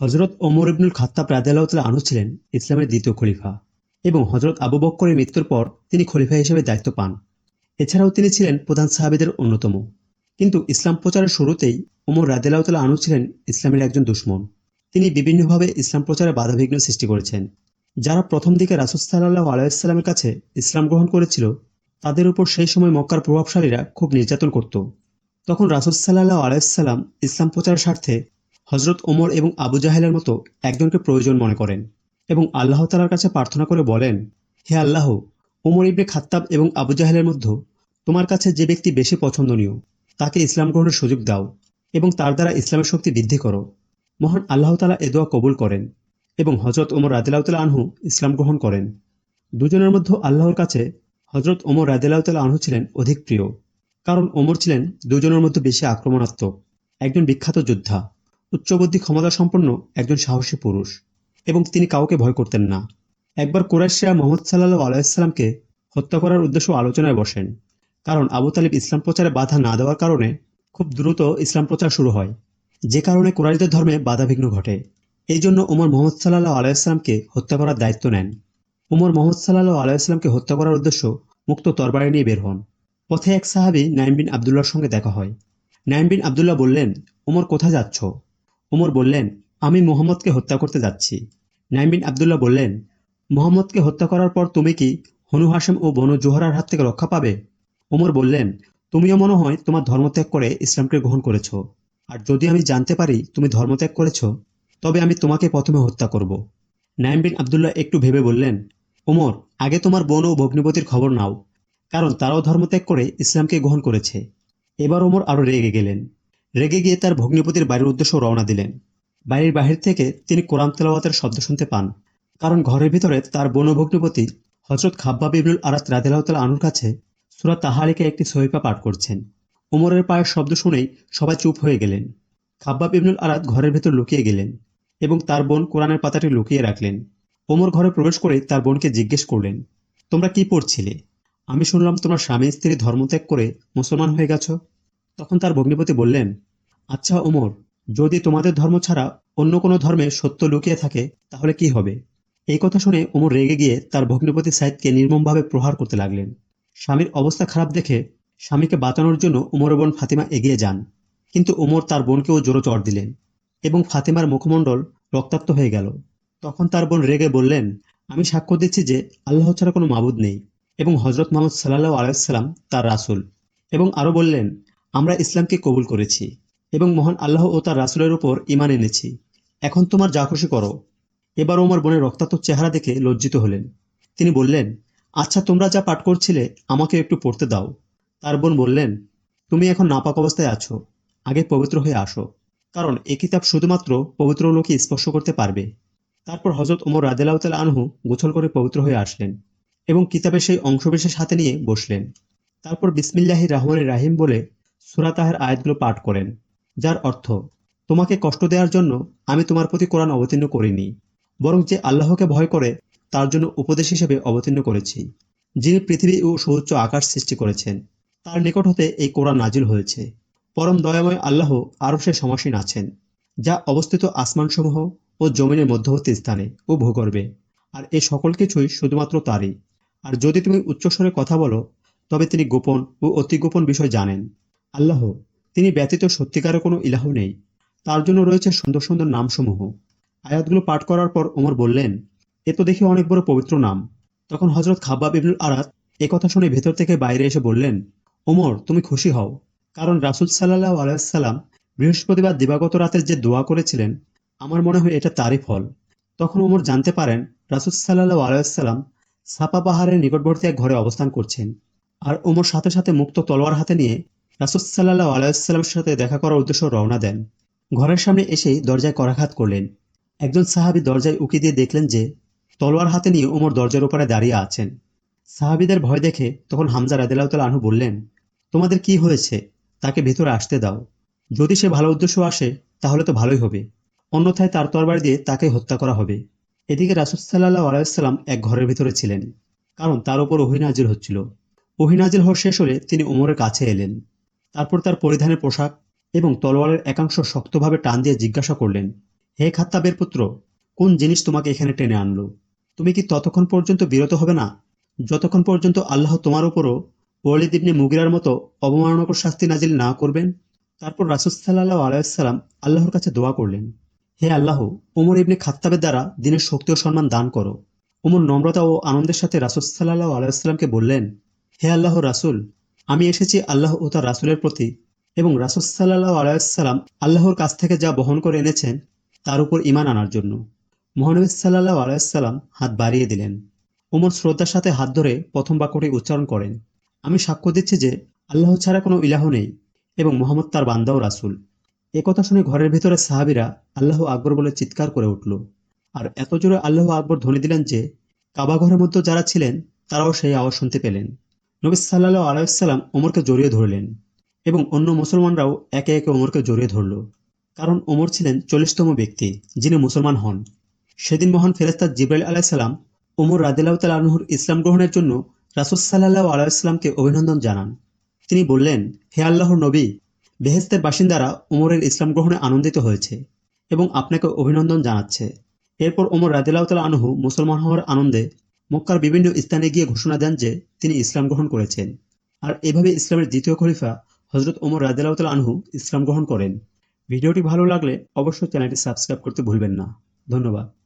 হজরত ওমর ইবনুল খাত্তাব রাদিয়াল্লাহু আনহু ছিলেন ইসলামের দ্বিতীয় খলিফা এবং হজরত আবু বক্করের মৃত্যুর পর তিনি খলিফা হিসেবে দায়িত্ব পান। এছাড়াও তিনি ছিলেন প্রধান সাহাবিদের অন্যতম। কিন্তু ইসলাম প্রচারের শুরুতেই ওমর রাদিয়াল্লাহু আনু ছিলেন ইসলামের একজন দুশ্মন। তিনি বিভিন্নভাবে ইসলাম প্রচারে বাধাবিঘ্ন সৃষ্টি করেছেন। যারা প্রথম দিকে রাসুল সাল্লাহ আলাইসাল্লামের কাছে ইসলাম গ্রহণ করেছিল, তাদের উপর সেই সময় মক্কার প্রভাবশালীরা খুব নির্যাতন করত। তখন রাসুল সাল্লাহ আলাইসাল্লাম ইসলাম প্রচারের স্বার্থে হজরত ওমর এবং আবু জাহেলের মতো একজনকে প্রয়োজন মনে করেন এবং আল্লাহ তালার কাছে প্রার্থনা করে বলেন, হে আল্লাহ, ওমর ইবনে খাত্তাব এবং আবু জাহেলের মধ্যে তোমার কাছে যে ব্যক্তি বেশি পছন্দনীয়, তাকে ইসলাম গ্রহণের সুযোগ দাও এবং তার দ্বারা ইসলামের শক্তি বৃদ্ধি করো। মহান আল্লাহ তালা এ দোয়া কবুল করেন এবং হজরত ওমর রাদিল্লাহতাল আনহু ইসলাম গ্রহণ করেন। দুজনের মধ্যে আল্লাহর কাছে হজরত ওমর রাদিল্লাহতাল আনহু ছিলেন অধিক প্রিয়, কারণ ওমর ছিলেন দুজনের মধ্যে বেশি আক্রমণাত্মক, একজন বিখ্যাত যোদ্ধা। উচ্চবুদ্ধি ক্ষমতা সম্পন্ন একজন সাহসী পুরুষ, এবং তিনি কাউকে ভয় করতেন না। একবার কোরাইশরা মোহাম্মদ সাল্লাহ আলাইসাল্লামকে হত্যা করার উদ্দেশ্য আলোচনায় বসেন, কারণ আবু তালিব ইসলাম প্রচারে বাধা না দেওয়ার কারণে খুব দ্রুত ইসলাম প্রচার শুরু হয়, যে কারণে কুরাইশদের ধর্মে বাধাবিঘ্ন ঘটে। এই জন্য উমর মোহাম্মদ সাল্লাহ আলাইসলামকে হত্যা করার দায়িত্ব নেন। উমর মোহাম্মদ সাল্লাহ আলাইসলামকে হত্যা করার উদ্দেশ্য মুক্ত তরবারি নিয়ে বের হন। পথে এক সাহাবি নাইম বিন আবদুল্লার সঙ্গে দেখা হয়। নাইম বিন আবদুল্লাহ বললেন, উমর, কোথায় যাচ্ছ? উমর বললেন, আমি মোহাম্মদকে হত্যা করতে যাচ্ছি। নাইম বিন আবদুল্লাহ বললেন, মোহাম্মদকে হত্যা করার পর তুমি কি হনু হাসেম ও বনু জোহরার হাত থেকে রক্ষা পাবে? ওমর বললেন, তুমিও মনে হয় তোমার ধর্মত্যাগ করে ইসলামকে গ্রহণ করেছ। আর যদি আমি জানতে পারি তুমি ধর্মত্যাগ করেছ, তবে আমি তোমাকে প্রথমে হত্যা করব। নাইম বিন আবদুল্লাহ একটু ভেবে বললেন ওমর আগে তোমার বোন ও ভগ্নিপতির খবর নাও, কারণ তারাও ধর্মত্যাগ করে ইসলামকে গ্রহণ করেছে। এবার ওমর আরও রেগে গেলেন। রেগে গিয়ে তার ভগ্নিপতির বাড়ির উদ্দেশ্য রওনা দিলেন। বাড়ির বাহির থেকে তিনি কোরআন তেলাওয়াতের শব্দ শুনতে পান। কারণ ঘরের ভিতরে তার বন ভগ্নিপতি হজরত খাব্বাব ইবনুল আরাত রাদিল্লাহতাল আনুর কাছে সুরা তাহারিকে একটি সহিফা পাঠ করছেন। ওমরের পায়ের শব্দ শুনেই সবাই চুপ হয়ে গেলেন। খাব্বাব ইবনুল আরাত ঘরের ভেতর লুকিয়ে গেলেন এবং তার বোন কোরআনের পাতাটি লুকিয়ে রাখলেন। ওমর ঘরে প্রবেশ করে তার বোনকে জিজ্ঞেস করলেন, তোমরা কি পড়ছিলে? আমি শুনলাম তোমার স্বামী স্ত্রী ধর্মত্যাগ করে মুসলমান হয়ে গেছ? তখন তার ভগ্নিপতি বললেন আচ্ছা ওমর, যদি তোমাদের ধর্ম ছাড়া অন্য কোনো ধর্মে সত্য লুকিয়ে থাকে, তাহলে কি হবে? এই কথা শুনে ওমর রেগে গিয়ে তার ভগ্নিপতি সাইদকে নির্মমভাবে প্রহার করতে লাগলেন। স্বামীর অবস্থা খারাপ দেখে স্বামীকে বাঁচানোর জন্য উমর বোন ফাতিমা এগিয়ে যান। কিন্তু উমর তার বোনকেও জোরো চড় দিলেন এবং ফাতিমার মুখমণ্ডল রক্তাক্ত হয়ে গেল। তখন তার বোন রেগে বললেন, আমি সাক্ষ্য দিচ্ছি যে আল্লাহ ছাড়া কোনো মাবুদ নেই। এবং হজরত মোহাম্মদ সাল্লাহ আলাইসাল্লাম তার রাসুল এবং আরও বললেন, আমরা ইসলামকে কবুল করেছি। এবং মহান আল্লাহ ও তার রাসুলের উপর ইমান এনেছি। এখন তোমার যা খুশি করো। এবার ওমর বোনের রক্তাক্ত চেহারা দেখে লজ্জিত হলেন। তিনি বললেন আচ্ছা তোমরা যা পাঠ করছিলে, আমাকে একটু পড়তে দাও। তার বোন বললেন, তুমি এখন নাপাক অবস্থায় আছো। আগে পবিত্র হয়ে আসো। কারণ এ কিতাব শুধুমাত্র পবিত্র লোকই স্পর্শ করতে পারবে। তারপর হজরত ওমর রাদেলাউতাল আনহু গোছল করে পবিত্র হয়ে আসলেন এবং কিতাবের সেই অংশবিশেষ হাতে নিয়ে বসলেন। তারপর বিসমিল্লাহি রহমান রাহিম বলে সুরাতাহের আয়াতগুলো পাঠ করেন। যার অর্থ, তোমাকে কষ্ট দেওয়ার জন্য আমি তোমার প্রতি কোরআন অবতীর্ণ করিনি, বরং যে আল্লাহকে ভয় করে, তার জন্য উপদেশ হিসেবে অবতীর্ণ করেছি, যিনি পৃথিবী ও সুউচ্চ আকাশ সৃষ্টি করেছেন। তার নিকট হতে এই কোরআন নাজিল হয়েছে। পরম দয়াময় আল্লাহ আরও সে সমাসীন আছেন, যা অবস্থিত আসমানসমূহ ও জমিনের মধ্যবর্তী স্থানে ও ভূগর্ভে। আর এ সকল কিছুই শুধুমাত্র তারই। আর যদি তুমি উচ্চস্বরে কথা বলো, তবে তিনি গোপন ও অতি গোপন বিষয় জানেন। আল্লাহ তিনি ব্যতীত সত্যিকারের কোনো ইলাহ নেই। তার জন্য রয়েছে সুন্দর সুন্দর নামসমূহ। আয়াতগুলো পাঠ করার পর ওমর বললেন, এ তো দেখি অনেক বড় পবিত্র নাম। তখন হজরত খাব্বাব ইবনুল আরাত এ কথা শুনে ভেতর থেকে বাইরে এসে বললেন, ওমর, তুমি খুশি হও। কারণ রাসুল সাল্লাহ আলাইসাল্লাম বৃহস্পতিবার দিবাগত রাতের যে দোয়া করেছিলেন, আমার মনে হয় এটা তারই ফল। তখন ওমর জানতে পারেন, রাসুল সাল্লাহ আলাইসাল্লাম সাপা পাহাড়ের নিকটবর্তী এক ঘরে অবস্থান করছেন। আর ওমর সাথে সাথে মুক্ত তলোয়ার হাতে নিয়ে রাসুল সাল্লাহ আলাইসাল্লামের সাথে দেখা করার উদ্দেশ্য রওনা দেন। ঘরের সামনে এসেই দরজায় করাঘাত করলেন। একজন সাহাবি দরজায় উকি দিয়ে দেখলেন যে, তলোয়ার হাতে নিয়ে ওমর দরজার উপরে দাঁড়িয়ে আছেন। সাহাবিদের ভয় দেখে তখন হামজা রাদিল্লাহতাল আনহু বললেন, তোমাদের কি হয়েছে? তাকে ভেতরে আসতে দাও। যদি সে ভালো উদ্দেশ্য আসে, তাহলে তো ভালোই হবে। অন্যথায় তার তরবার দিয়ে তাকে হত্যা করা হবে। এদিকে রাসুল সাল্লাহ আলাইসাল্লাম এক ঘরের ভিতরে ছিলেন, কারণ তার উপর অহিনাজির হচ্ছিল। অহিনাজির হওয়ার শেষ হলে তিনি ওমরের কাছে এলেন। তারপর তার পরিধানের পোশাক এবং তলোয়ারের একাংশ শক্তভাবে টান দিয়ে জিজ্ঞাসা করলেন, হে খাত্তাবের পুত্র, কোন জিনিস তোমাকে এখানে টেনে আনলো? তুমি কি ততক্ষণ পর্যন্ত বিরত হবে না? যতক্ষণ পর্যন্ত আল্লাহ তোমার উপরও ওয়ালিদ ইবনে মুগিরার মতো অবমাননাকর শাস্তি নাজিল না করবেন? তারপর রাসুল সাল্লাহ আলাইসাল্লাম আল্লাহর কাছে দোয়া করলেন, হে আল্লাহ, ওমর ইবনে খাত্তাবের দ্বারা দিনের শক্তি ও সম্মান দান করো। ওমর নম্রতা ও আনন্দের সাথে রাসুল সাল্লাহ আলাইসাল্লামকে বললেন, হে আল্লাহ রাসুল আমি এসেছি আল্লাহ ও তার রাসুলের প্রতি এবং রাসুল সাল্লাহ আলাইসাল্লাম আল্লাহর কাছ থেকে যা বহন করে এনেছেন, তার উপর ইমান আনার জন্য। মহানবী সাল্লাহ আলাইসাল্লাম হাত বাড়িয়ে দিলেন। ওমর শ্রদ্ধার সাথে হাত ধরে প্রথম বাক্যটি উচ্চারণ করেন, আমি সাক্ষ্য দিচ্ছি যে আল্লাহ ছাড়া কোনো ইলাহ নেই এবং মোহাম্মদ তার বান্দাও রাসুল। কথা শুনে ঘরের ভেতরে সাহাবিরা আল্লাহ আকবর বলে চিৎকার করে উঠল। আর এত জোরে আল্লাহ আকবর ধ্বনি দিলেন যে, কাবা ঘরের মধ্যে যারা ছিলেন, তারাও সেই আওয়াজ শুনতে পেলেন। নবী সাল্লাহ আলাইসাল্লাম ওমরকে জড়িয়ে ধরলেন এবং অন্য মুসলমানরাও একে একে ওমরকে জড়িয়ে ধরল। কারণ ওমর ছিলেন চল্লিশতম ব্যক্তি, যিনি মুসলমান হন। সেদিন মহান ফেরেস্তাদ জিব্রাইল আলাইসাল্লাম ওমর রাদিল্লাহ তাল আনহুর ইসলাম গ্রহণের জন্য রাসুল সাল্লাহ আলাইসাল্লামকে অভিনন্দন জানান। তিনি বললেন, হে আল্লাহর নবী বেহেস্তের বাসিন্দারা ওমরের ইসলাম গ্রহণে আনন্দিত হয়েছে এবং আপনাকে অভিনন্দন জানাচ্ছে। এরপর ওমর রাদিল্লাহ তাল আনহু মুসলমান হওয়ার আনন্দে মক্কার বিভিন্ন স্থানে গিয়ে ঘোষণা দেন যে তিনি ইসলাম গ্রহণ করেছেন। আর এভাবে ইসলামের দ্বিতীয় খলিফা হজরত ওমর রাদিল্লাহ তাল আনহু ইসলাম গ্রহণ করেন। ভিডিওটি ভালো লাগলে অবশ্যই চ্যানেলটি সাবস্ক্রাইব করতে ভুলবেন না। ধন্যবাদ।